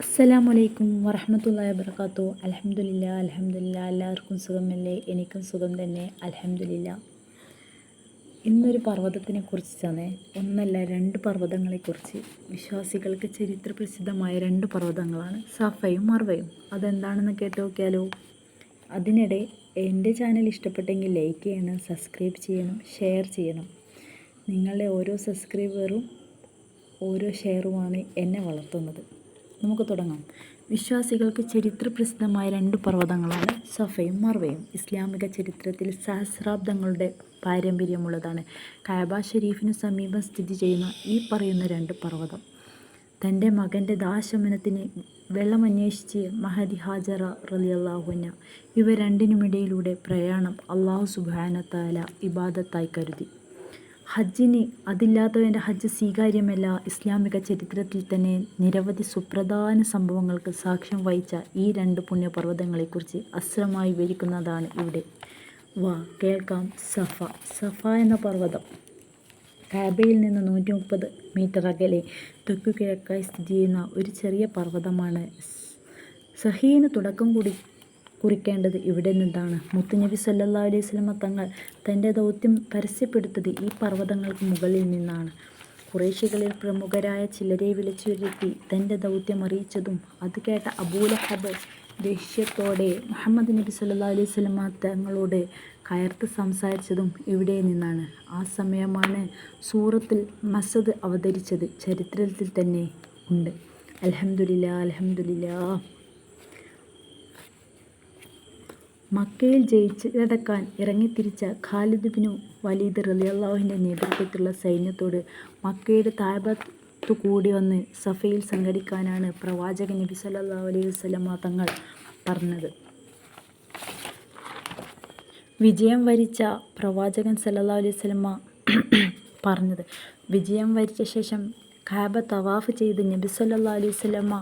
അസ്സലാമു അലൈക്കും വറഹമത്തല്ലാ വബർക്കാത്തു അലഹമുല്ല അലഹമുല്ല എല്ലാവർക്കും സുഖമല്ലേ? എനിക്കും സുഖം തന്നെ. അലഹമുല്ല ഇന്നൊരു പർവതത്തിനെ കുറിച്ചാണ് ഒന്നല്ല രണ്ട് പർവതങ്ങളെക്കുറിച്ച്. വിശ്വാസികൾക്ക് ചരിത്ര പ്രസിദ്ധമായ രണ്ട് പർവതങ്ങളാണ്. സഫയും മർവയും. അതെന്താണെന്ന് കേട്ട് നോക്കിയാലോ? അതിനിടെ എന്റെ ചാനൽ ഇഷ്ടപ്പെട്ടെങ്കിൽ ലൈക്ക് ചെയ്യണം സബ്സ്ക്രൈബ് ചെയ്യണം ഷെയർ ചെയ്യണം. നിങ്ങളുടെ ഓരോ സബ്സ്ക്രൈബറും ഓരോ ഷെയറുമാണ് എന്നെ വളർത്തുന്നത്. നമുക്ക് തുടങ്ങാം. വിശ്വാസികൾക്ക് ചരിത്ര പ്രസിദ്ധമായ രണ്ട് പർവതങ്ങളാണ് സഫയും മർവയും. ഇസ്ലാമിക ചരിത്രത്തിൽ സഹസ്രാബ്ദങ്ങളുടെ പാരമ്പര്യമുള്ളതാണ്. കാബ ഷെരീഫിന് സമീപം സ്ഥിതി ചെയ്യുന്ന ഈ പറയുന്ന രണ്ട് പർവതം. തന്റെ മകന്റെ ദാശമനത്തിന് വെള്ളമന്വേഷിച്ച് മഹദി ഹാജറ റലിയല്ലാഹുന ഇവ രണ്ടിനുമിടയിലൂടെ പ്രയാണം അള്ളാഹു സുബാനത്താല ഇബാദത്തായി കരുതി. ഹജ്ജിന് അതില്ലാത്തവന്റെ ഹജ്ജ് സ്വീകാര്യമല്ല ഇസ്ലാമിക ചരിത്രത്തിൽ തന്നെ നിരവധി സുപ്രധാന സംഭവങ്ങൾക്ക് സാക്ഷ്യം വഹിച്ച ഈ രണ്ട് പുണ്യപർവതങ്ങളെക്കുറിച്ച് അസ്രമായി വിവരിക്കുന്നതാണ് ഇവിടെ. വാ കേൾക്കാം സഫ. സഫ എന്ന പർവതം കാബയിൽ നിന്ന് നൂറ്റി മുപ്പത് മീറ്റർ അകലെ തെക്കു കിഴക്കായി സ്ഥിതി ചെയ്യുന്ന ഒരു ചെറിയ പർവതമാണ് സഹീന് തുടക്കം കൂടി കുറിക്കേണ്ടത് ഇവിടെ നിന്നാണ്. മുത്തുനബി സല്ലാ അലൈഹി സ്വലമ തങ്ങൾ തന്റെ ദൗത്യം പരസ്യപ്പെടുത്തത് ഈ പർവതങ്ങൾക്ക് മുകളിൽ നിന്നാണ്. കുറേശികളിൽ പ്രമുഖരായ ചിലരെ വിളിച്ചു വരുത്തി തന്റെ ദൗത്യം അറിയിച്ചതും അത് കേട്ട അബൂലഹബ് ദേഷ്യത്തോടെ മുഹമ്മദ് നബി സല്ലാ അലൈഹി സ്വലമ തങ്ങളോട് കയർത്ത് സംസാരിച്ചതും ഇവിടെ നിന്നാണ്. ആ സമയമാണ് സൂറത്തിൽ മസദ് അവതരിച്ചത്. ചരിത്രത്തിൽ തന്നെ ഉണ്ട്. അലഹമുല്ല അലഹമുല്ല മക്കയിൽ ജയിച്ചടക്കാൻ ഇറങ്ങിത്തിരിച്ച ഖാലിദ് ബിനു വലീദ് റലിയല്ലാഹുവിന്റെ നേതൃത്വത്തിലുള്ള സൈന്യത്തോട് മക്കയുടെ താഴ്ഭാഗത്തു കൂടി വന്ന് സഫയിൽ സംഘടിക്കാനാണ് പ്രവാചകൻ നബി സല്ലാ അലൈഹി വസ്ലമ തങ്ങൾ പറഞ്ഞത്. വിജയം വരിച്ച പ്രവാചകൻ സല്ലാ അലൈഹി വസ്ലമ പറഞ്ഞത്. വിജയം വരിച്ച ശേഷം ഖാബ തവാഫ് ചെയ്ത് നബി സല്ലാ അലൈഹി വസ്ലമ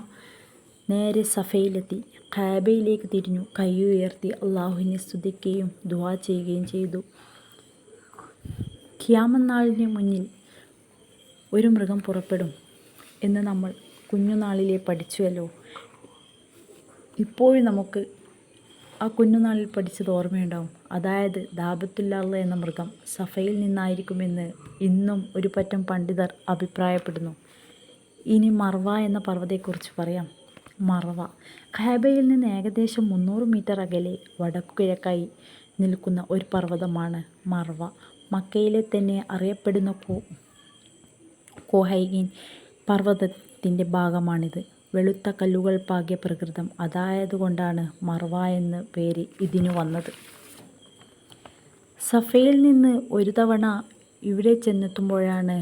നേരെ സഫയിലെത്തി. ഖാബയിലേക്ക് തിരിഞ്ഞു. കൈയുയർത്തി അള്ളാഹുവിനെ സ്തുതിക്കുകയും ദുവാ ചെയ്യുകയും ചെയ്തു. ഖിയാമനാളിന് മുന്നിൽ ഒരു മൃഗം പുറപ്പെടും എന്ന് നമ്മൾ കുഞ്ഞുനാളിലെ പഠിച്ചുവല്ലോ. ഇപ്പോഴും നമുക്ക് ആ കുഞ്ഞുനാളിൽ പഠിച്ചത് ഓർമ്മയുണ്ടാവും. അതായത് ദാബത്തുല്ലാള്ള എന്ന മൃഗം സഫയിൽ നിന്നായിരിക്കുമെന്ന് ഇന്നും ഒരു പറ്റം പണ്ഡിതർ അഭിപ്രായപ്പെടുന്നു. ഇനി മർവ എന്ന പർവതയെക്കുറിച്ച് പറയാം. മറവ. ഖാബയിൽ നിന്ന് ഏകദേശം മുന്നൂറ് മീറ്റർ അകലെ വടക്കുകിഴക്കായി നിൽക്കുന്ന ഒരു പർവതമാണ് മറവ. മക്കയിലെ തന്നെ അറിയപ്പെടുന്ന കോ കോഹൈഗിൻ പർവതത്തിന്റെ ഭാഗമാണിത്. വെളുത്ത കല്ലുകൾ പാകിയ പ്രകൃതം അതായതുകൊണ്ടാണ് മറവ എന്ന പേര് ഇതിനു വന്നത്. സഫയിൽ നിന്ന് ഒരു തവണ ഇവിടെ ചെന്നെത്തുമ്പോഴാണ്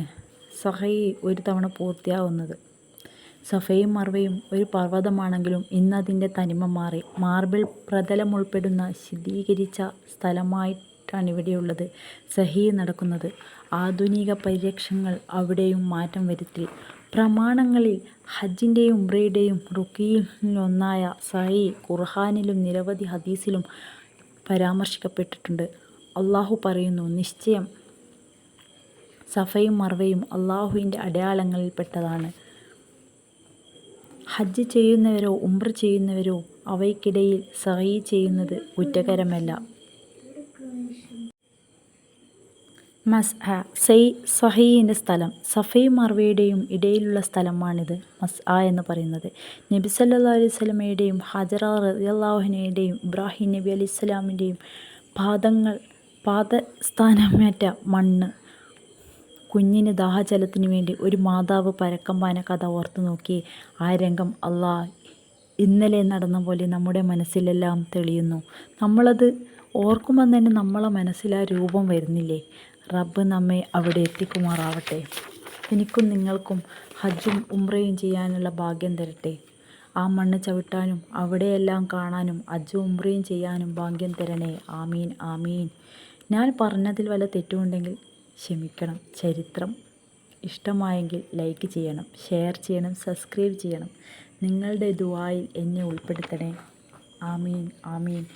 സഹയി ഒരു തവണ പൂർത്തിയാവുന്നത്. സഫയും മർവയും ഒരു പർവതമാണെങ്കിലും ഇന്നതിന്റെ തനിമ മാറി. മാർബിൾ പ്രതലമുൾപ്പെടുന്ന ശീതീകരിച്ച സ്ഥലമായിട്ടാണിവിടെയുള്ളത് സഹി നടക്കുന്നത്. ആധുനിക പരിരക്ഷങ്ങൾ അവിടെയും മാറ്റം വരുത്തി. പ്രമാണങ്ങളിൽ ഹജ്ജിന്റെയും ഉംറയുടെയും റുക്കിയിലൊന്നായ സഹി ഖുർഹാനിലും നിരവധി ഹദീസിലും പരാമർശിക്കപ്പെട്ടിട്ടുണ്ട്. അള്ളാഹു പറയുന്നു നിശ്ചയം സഫയും മർവയും അള്ളാഹുവിന്റെ അടയാളങ്ങളിൽപ്പെട്ടതാണ്. ഹജ്ജ് ചെയ്യുന്നവരോ ഉംറ ചെയ്യുന്നവരോ അവയ്ക്കിടയിൽ സഹി ചെയ്യുന്നത് കുറ്റകരമല്ല. മസ്അ സൈ സഹീന്റെ സ്ഥലം. സഫയും മർവയുടെയും ഇടയിലുള്ള സ്ഥലമാണിത് മസ്അ എന്ന് പറയുന്നത്. നബി സല്ലാ അലൈഹി സ്വലമയുടെയും ഹജറ റലിയല്ലാഹുനയുടെയും ഇബ്രാഹിം നബി അലൈഹി സ്വലാമിന്റെയും പാദങ്ങൾ പാദസ്ഥാനമേറ്റ മണ്ണ് കുഞ്ഞിന് ദാഹജലത്തിന് വേണ്ടി ഒരു മാതാവ് പരക്കമ്പാന കഥ ഓർത്തു നോക്കി. ആ രംഗം അള്ളാ ഇന്നലെ നടന്ന പോലെ നമ്മുടെ മനസ്സിലെല്ലാം തെളിയുന്നു. നമ്മളത് ഓർക്കുമ്പോൾ തന്നെ നമ്മളെ മനസ്സിൽ ആ രൂപം വരുന്നില്ലേ? റബ്ബ് നമ്മെ അവിടെ എത്തിക്കുമാറാവട്ടെ. എനിക്കും നിങ്ങൾക്കും ഹജ്ജും ഉംറയും ചെയ്യാനുള്ള ഭാഗ്യം തരട്ടെ. ആ മണ്ണ് ചവിട്ടാനും അവിടെയെല്ലാം കാണാനും ഹജ്ജും ഉംറയും ചെയ്യാനും ഭാഗ്യം തരണേ. ആമീൻ ആമീൻ. ഞാൻ പറഞ്ഞതിൽ വല്ല തെറ്റുമുണ്ടെങ്കിൽ ക്ഷമിക്കണം. ചരിത്രം ഇഷ്ടമായെങ്കിൽ ലൈക്ക് ചെയ്യണം. ഷെയർ ചെയ്യണം. സബ്സ്ക്രൈബ് ചെയ്യണം. നിങ്ങളുടെ ദുവായിൽ എന്നെ ഉൾപ്പെടുത്തണേ. ആമീൻ. ആമീൻ.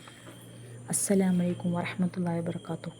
അസ്സലാമലൈക്കും വറഹമത്തല്ലാ വാബർക്കാത്തു